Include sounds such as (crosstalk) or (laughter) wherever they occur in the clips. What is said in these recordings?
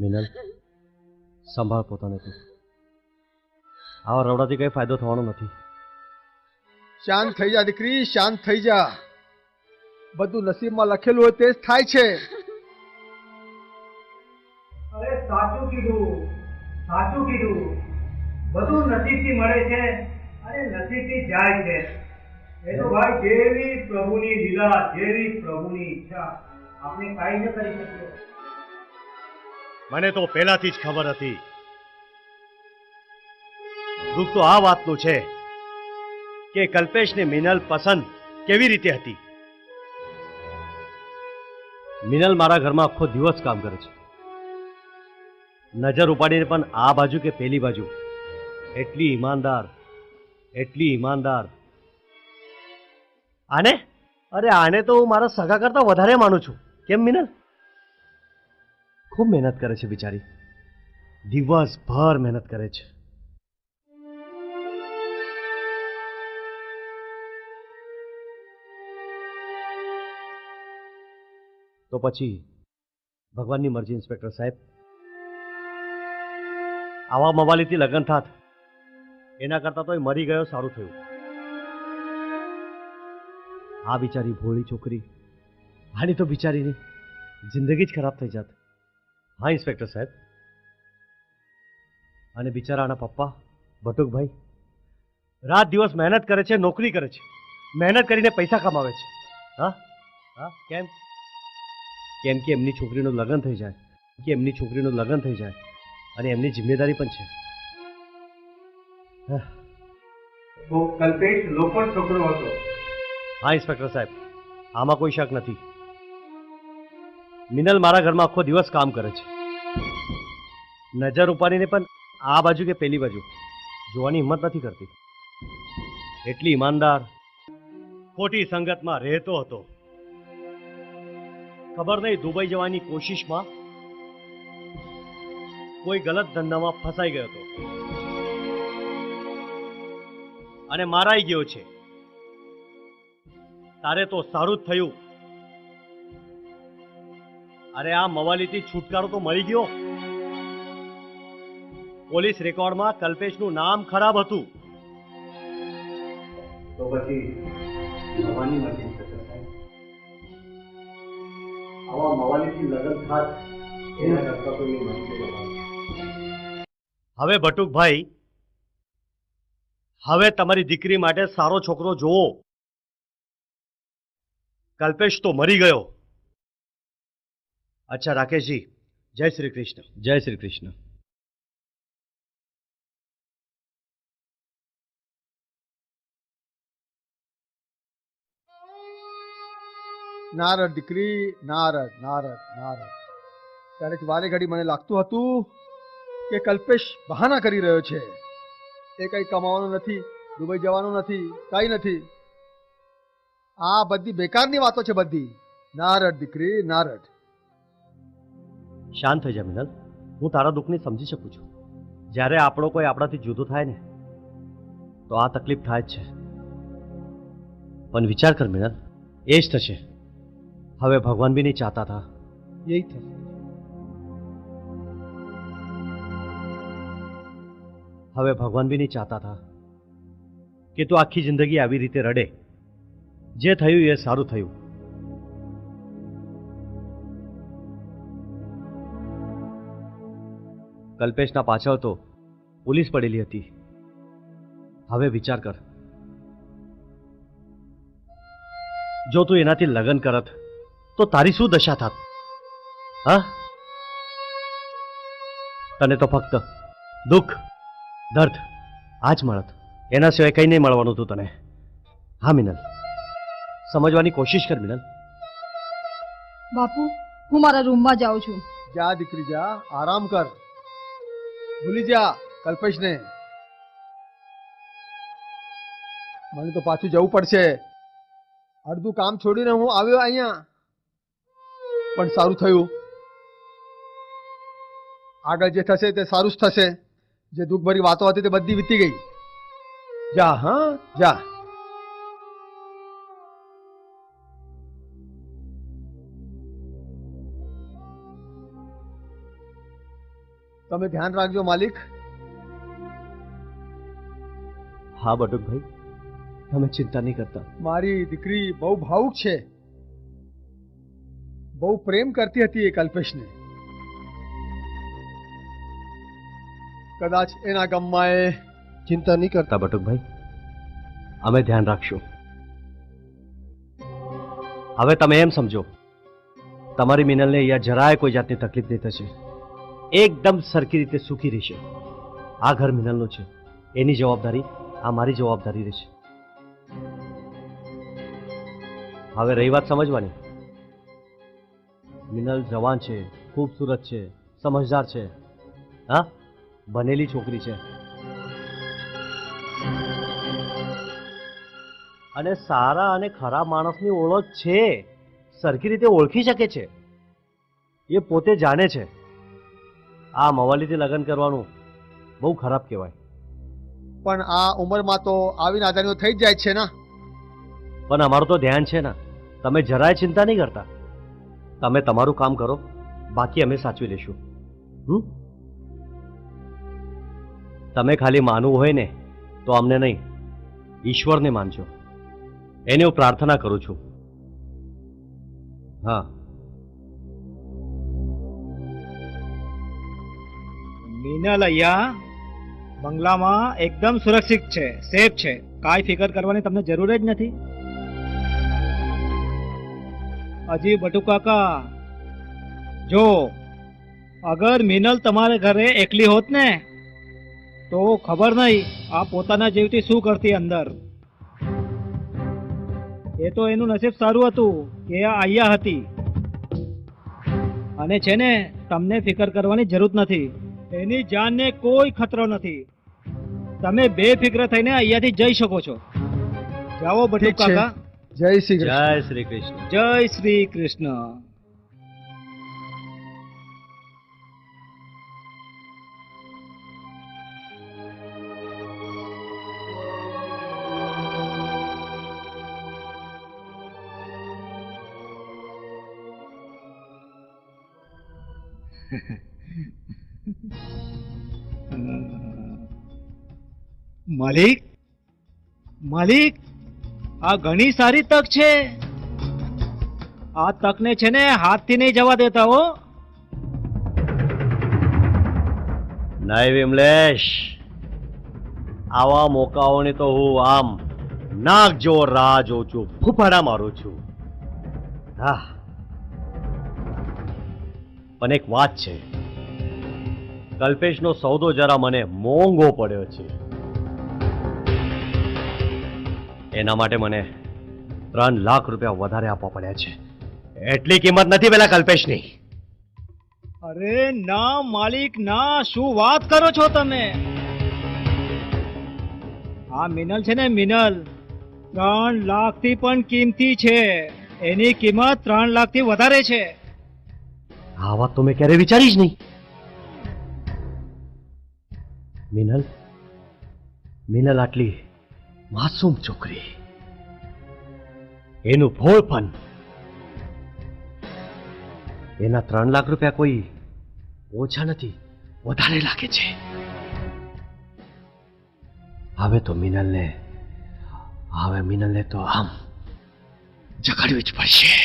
મિનલ સંભાળ પોતાને તું. આવા રવડાથી કઈ ફાયદો થવાનો નથી. શાંત થઈ જા દીકરી શાંત થઈ જા. બધું નસીબમાં લખેલું હોય તે જ થાય છે. અરે સાચું કીધું સાચું કીધું. બધું નસીબથી મળે છે અને નસીબથી જાય છે. એ તો ભાઈ જેવી પ્રભુની લીલા જેવી પ્રભુની ઈચ્છા. આપણે કાંઈ ન કરી શકીએ. મને તો પહેલાથી જ ખબર હતી. દુઃખ તો આ વાતનું છે કે કલ્પેશને મિનલ પસંદ કેવી રીતે હતી? મિનલ મારા ઘરમાં આખો દિવસ કામ કરે છે. નજર ઉપાડીને પણ આ બાજુ કે પેલી બાજુ? એટલી ઈમાનદાર એટલી ઈમાનદાર. આને? અરે આને તો હું મારા સગા કરતા વધારે માનું છું. કેમ મિનલ? ખૂબ મહેનત કરે છે બિચારી. દિવસભર મહેનત કરે છે. તો પછી ભગવાનની મરજી, ઇન્સ્પેક્ટર સાહેબ. આવા મવાલીથી લગ્ન થાત, એના કરતાં તો એ મરી ગયો સારું થયું. આ બિચારી ભોળી છોકરી, આની તો બિચારીની જિંદગી જ ખરાબ થઈ જાત. હા ઇન્સ્પેક્ટર સાહેબ. અને બિચારાના પપ્પા ભટુકભાઈ રાત દિવસ મહેનત કરે છે નોકરી કરે છે. મહેનત કરીને પૈસા કમાવે છે. હા? હા? કેમ? કેમ કે એમની છોકરીનું લગ્ન થઈ જાય. કે એમની છોકરીનું લગ્ન થઈ જાય. અને એમની જિમ્મેદારી પણ છે. હા, તો કલ્પેશ લોખંડ છોકરો હતો. હા ઇન્સ્પેક્ટર સાહેબ. આમાં કોઈ શક નથી. મિનલ મારા ઘરમાં આખો દિવસ કામ કરે છે. નજર ઉપાડીને પણ આ બાજુ કે પેલી બાજુ? જોવાની હિંમત નથી કરતી. એટલી ઈમાનદાર, ખોટી સંગતમાં રહેતો હતો. ખબર નહીં દુબઈ જવાની કોશિશમાં કોઈ ગલત ધંધામાં ફસાઈ ગયો હતો. અને મારાઈ ગયો છે. તારે તો સારું જ થયું અરે આ મવાલીથી છુટકારો તો મળી ગયો. પોલીસ રેકોર્ડમાં કલ્પેશનું નામ ખરાબ હતું. તો પછી મવાની મરજી આવા મવાલીથી લગ્ન થાત એના કરતાં તો એની મરજી છે. હવે ભટુકભાઈ હવે તમારી દીકરી માટે સારો છોકરો જોવો. કલ્પેશ તો મરી ગયો. અચ્છા રાકેશજી જય શ્રી કૃષ્ણ. જય શ્રી કૃષ્ણ. નારદ દીકરી નારદ નારદ નારદ. ક્યારેક વારે ઘડી મને લાગતું હતું કે કલ્પેશ બહાના કરી રહ્યો છે. એ કંઈ કમાવાનું નથી દુબઈ જવાનું નથી કંઈ નથી. આ બધી બેકારની વાતો છે બધી. નારદ દીકરી નારદ. શાંત થઈ જા મિનલ. હું તારા દુઃખને સમજી શકું છું. જ્યારે આપણો કોઈ આપણાથી જુદો થાય ને તો આ તકલીફ થાય જ છે. પણ વિચાર કર મિનલ એ જ થશે. હવે ભગવાન બી નહીં ચાહતા હતા. જ થશે. હવે ભગવાન બી નહીં ચાહતા હતા કે તું આખી જિંદગી આવી રીતે રડે. જે થયું એ સારું થયું. કલ્પેશના પાછળ તો પોલીસ પડેલી હતી. હવે વિચાર કર. જો તું એનાથી લગ્ન કરત તો તારી શું દશા થાત? હા? તને તો ફક્ત દુઃખ દર્દ આ જ મળત. એના સિવાય કંઈ નહીં મળવાનું હતું તને. હા મિનલ. સમજવાની કોશિશ કર મિનલ. બાપુ હું મારા રૂમમાં જાઉં છું. જા દીકરી જા. આરામ કર. ભૂલી જા, કલ્પેશને. મને તો પાછું જવું પડશે. અડધું કામ છોડીને હું આવ્યો અહીંયા. પણ સારું થયું. આગળ જે થશે તે સારું જ થશે. જે દુઃખભરી વાતો હતી તે બધી વીતી ગઈ. જા, હા, જા. તમે ધ્યાન રાખજો માલિક. હા બટુકભાઈ. તમે ચિંતા નહીં કરતા. મારી દીકરી બહુ ભાવુક છે. બહુ પ્રેમ કરતી હતી એ કલ્પેશને કદાચ એના ગમમાં એ ચિંતા નહીં કરતા. બટુકભાઈ અમે ધ્યાન રાખશું. હવે તમે એમ સમજો તમારી મિનલને અહીંયા જરાય કોઈ જાતની તકલીફ નહીં થશે. એકદમ સરખી રીતે સુખી રહેશે. આ ઘર મિનલનું છે. એની જવાબદારી આ મારી જવાબદારી રહેશે. હવે રહી વાત સમજવાની. મિનલ જવાન છે, ખૂબસૂરત છે, સમજદાર છે. હા? બનેલી છોકરી છે. અને સારા અને ખરાબ માણસની ઓળખ છે. સરખી રીતે ઓળખી શકે છે. એ પોતે જાણે છે. આ મવાલીથી લગ્ન કરવાનું બહુ ખરાબ કહેવાય. પણ આ ઉંમરમાં તો આવી નાદાનીઓ થઈ જ જાય છે ને. પણ અમારું તો ધ્યાન છે ને. તમે જરાય ચિંતા નહીં કરતા. તમે તમારું કામ કરો. બાકી અમે સાચવી લેશું હમ? તમે ખાલી માનવું હોય ને તો અમને નહીં. ઈશ્વરને માનજો. એની હું પ્રાર્થના કરું છું. હા. મિનલ અહીંયા બંગલામાં એકદમ સુરક્ષિત છે, સેફ છે. કાંઈ ફિકર કરવાની તમને જરૂર જ નથી. હજી બટુ કાકા, જો અગર મિનલ તમારે ઘરે એકલી હોત ને, તો ખબર નહીં આ પોતાના જીવથી શું કરતી અંદર. એ તો એનું નસીબ સારું હતું કે આ અહીંયા હતી. અને છે ને, તમને ફિકર કરવાની જરૂર નથી. એની જાનને કોઈ ખતરો નથી. તમે બેફિક્ર થઈને અહીંયાથી જઈ શકો છો. જાઓ બધું કાકા. જય શ્રી જય શ્રી કૃષ્ણ. જય શ્રી કૃષ્ણ. (laughs) માલિક માલિક, આ ઘણી સારી તક છે. આ તકને છે ને હાથથી નહીં જવા દેતા હો. નહીં વિમલેશ આવા મોકાઓની તો હું આમ નાક જો રાહ જોઉં છું, ફૂફાડા મારું છું. હા પણ એક વાત છે, કલ્પેશનો સૌદો જરા મને મોંઘો પડ્યો છે. એના માટે મને ત્રણ લાખ રૂપિયા વધારે આપવા પડ્યા છે. એટલી કિંમત નથી પેલા કલ્પેશની. અરે ના માલિક ના શું વાત કરો છો તમે? આ મિનલ છે ને મિનલ ત્રણ લાખથી પણ કિંમતી છે. એની કિંમત ત્રણ લાખથી વધારે છે. આ વાત તો મેં ક્યારે વિચારી જ નહીં. મિનલ મિનલ આટલી માસૂમ છોકરી. એનું ભોળપણ એના ત્રણ લાખ રૂપિયા કોઈ ઓછા નથી, વધારે લાગે છે. હવે તો મિનલને, હવે મિનલને તો આમ જગાડવી જ પડશે.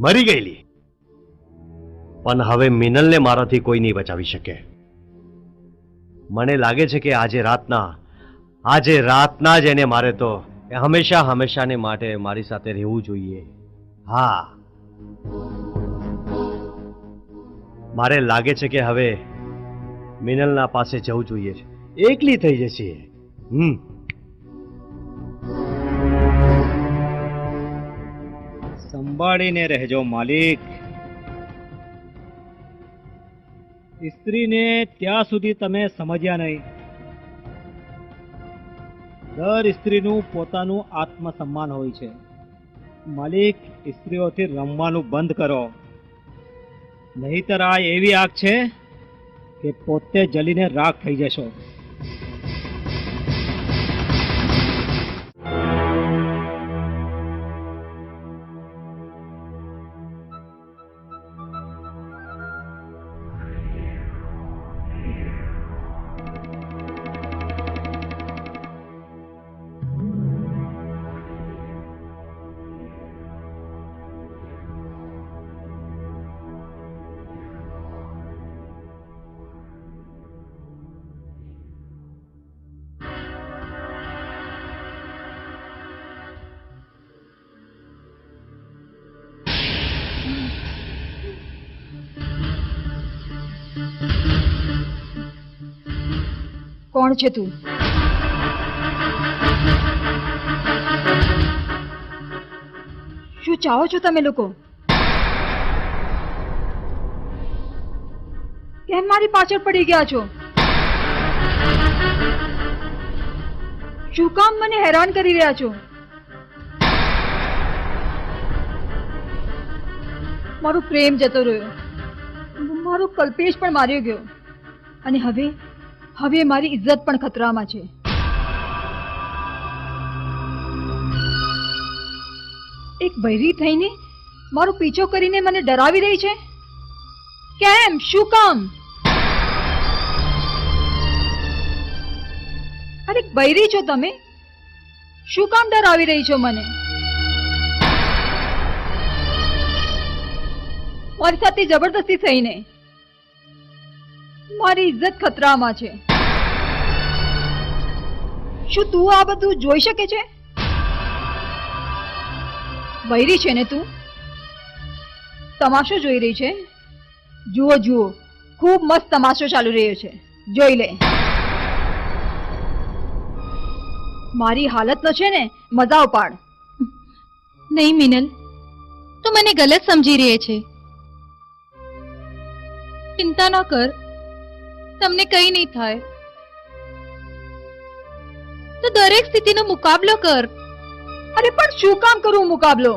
મરી ગયેલી. પણ હવે મિનલને મારાથી કોઈ નહીં બચાવી શકે. મને લાગે છે કે આજે રાતના આજે રાતના જ એને મારે તો એ હંમેશા હંમેશાને માટે મારી સાથે રહેવું જોઈએ. હા. મારે લાગે છે કે હવે મિનલના પાસે જવું જોઈએ. એકલી થઈ જશે. હમ. સંભાળીને રહેજો, માલિક. સ્ત્રીને ત્યાં સુધી તમે સમજ્યા નહીં. દર સ્ત્રીનું પોતાનું આત્મસન્માન હોય છે. માલિક, સ્ત્રીઓથી રમવાનું બંધ કરો. નહીતર આ એવી આગ છે કે પોતે જલીને રાખ થઈ જશો. કોણ છે તું? શું ચાહો છો તમે લોકો? કેમ મારી પાછળ પડી ગયા છો? શું કામ મને હેરાન કરી રહ્યા છો? મારો પ્રેમ જતો રહ્યો. મારો કલ્પેશ પણ માર્યો ગયો. અને હવે હવે મારી ઇજ્જત પણ ખતરામાં છે. એક બૈરી થઈને મારો પીછો કરીને મને ડરાવી રહી છે? કેમ? શું કામ? અરે બૈરી છો તમે. શું કામ ડરાવી રહી છો મને? મારી સાથે જબરદસ્તી થઈને. મારી ઇજ્જત ખતરામાં છે. શું તું આ બધું જોઈ શકે છે? બૈરી છે ને તું? તમાશો જોઈ રહી છે? જુઓ જુઓ. ખૂબ મસ્ત તમાશો ચાલુ રહ્યો છે. જોઈ લે. મારી હાલત નો છે ને મજા ઉપાડ નહીં, મિનલ. તું મને ગલત સમજી રહી છે. ચિંતા ન કર. તમને કંઈ નહીં થાય. તો દરેક સ્થિતિનો મુકાબલો કર. અરે પણ શું કામ કરું મુકાબલો?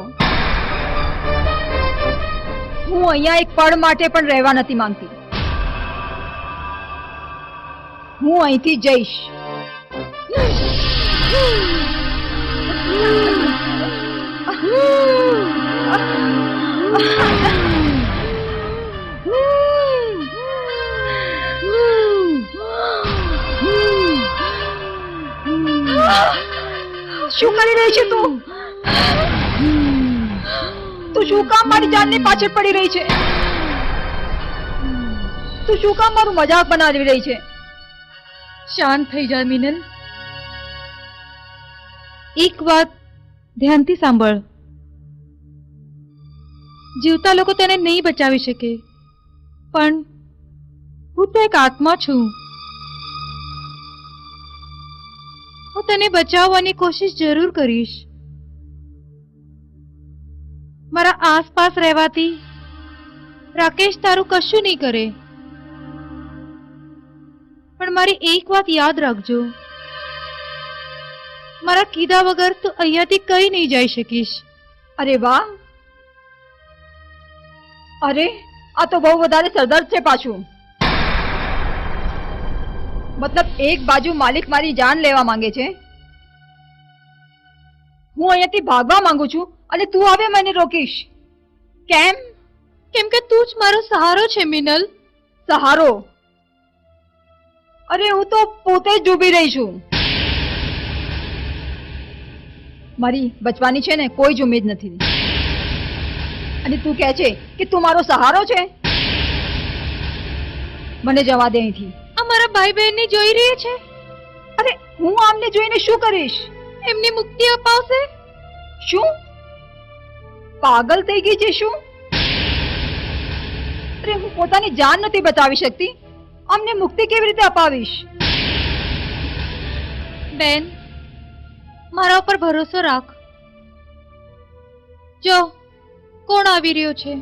હું અહીંયા એક પળ માટે પણ રહેવા નથી માંગતી. હું અહીંથી જઈશ. (laughs) શું કરી રહી છે તું? તું શું કામ મારી જાનની પાછળ પડી રહી છે? તું શું કામ મારું મજાક બનાવી રહી છે? શાંત થઈ જા, મિનલ. એક વાત ધ્યાનથી સાંભળ. જીવતા લોકો તેને નહીં બચાવી શકે. પણ હું તો એક આત્મા છું. હું તને બચાવવાની કોશિશ જરૂર કરીશ. મારા આસપાસ રહેવાથી રાકેશ તારું કશું નહીં કરે. પણ મારી એક વાત યાદ રાખજો. મારા કીધા વગર તું અહીંયાથી કઈ નહીં જઈ શકીશ. અરે વાહ. અરે, આ તો બહુ વધારે સરદર્દ છે પાછું. મતલબ એક બાજુ માલિક મારી જાન લેવા માંગે છે? હું અહીંયાથી ભાગવા માંગુ છું અને તું હવે મને રોકીશ. કેમ? કેમ કે તું જ મારો સહારો છે મિનલ. સહારો? અરે હું તો પોતે જ ડૂબી રહી છું. મારી બચવાની છે ને કોઈ જ ઉમેદ નથી. અને તું કહે છે કે તું મારો સહારો છે? મને જવા દે અહીંથી. અમારા ભાઈ બહેનને જોઈ રહી છે? અરે હું આમને જોઈને શું કરીશ? એમની મુક્તિ અપાવશે? શું? પાગલ થઈ ગઈ છે શું? અરે હું પોતાની જાન નથી બચાવી શકતી. અમને મુક્તિ કેવી રીતે અપાવીશ? બેન મારા ઉપર ભરોસો રાખ. જો કોણ આવી રહ્યો છે?